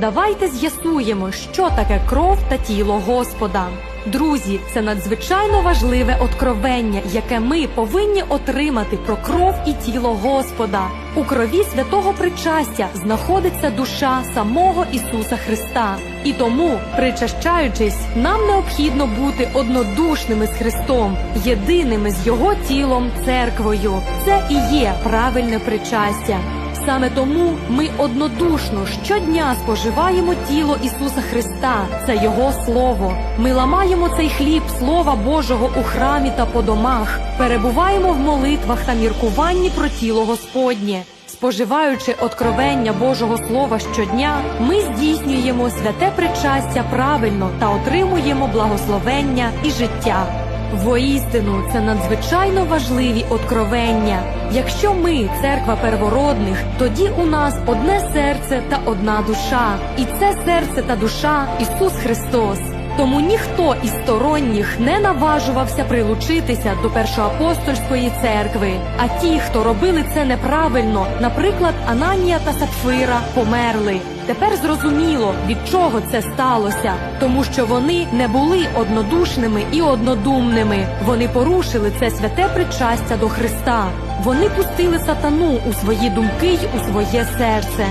давайте з'ясуємо, що таке кров та тіло Господа. Друзі, це надзвичайно важливе откровення, яке ми повинні отримати про кров і тіло Господа. У крові святого причастя знаходиться душа самого Ісуса Христа. І тому, причащаючись, нам необхідно бути однодушними з Христом, єдиними з Його тілом, церквою. Це і є правильне причастя. Саме тому ми однодушно щодня споживаємо тіло Ісуса Христа, це Його Слово. Ми ламаємо цей хліб Слова Божого у храмі та по домах, перебуваємо в молитвах та міркуванні про тіло Господнє. Споживаючи откровення Божого Слова щодня, ми здійснюємо святе причастя правильно та отримуємо благословення і життя. Воістину це надзвичайно важливі откровення. Якщо ми церква первородних, тоді у нас одне серце та одна душа, і це серце та душа Ісус Христос. Тому ніхто із сторонніх не наважувався прилучитися до першоапостольської церкви. А ті, хто робили це неправильно, наприклад, Ананія та Сапфира, померли. Тепер зрозуміло, від чого це сталося, тому що вони не були однодушними і однодумними. Вони порушили це святе причастя до Христа. Вони пустили сатану у свої думки й у своє серце.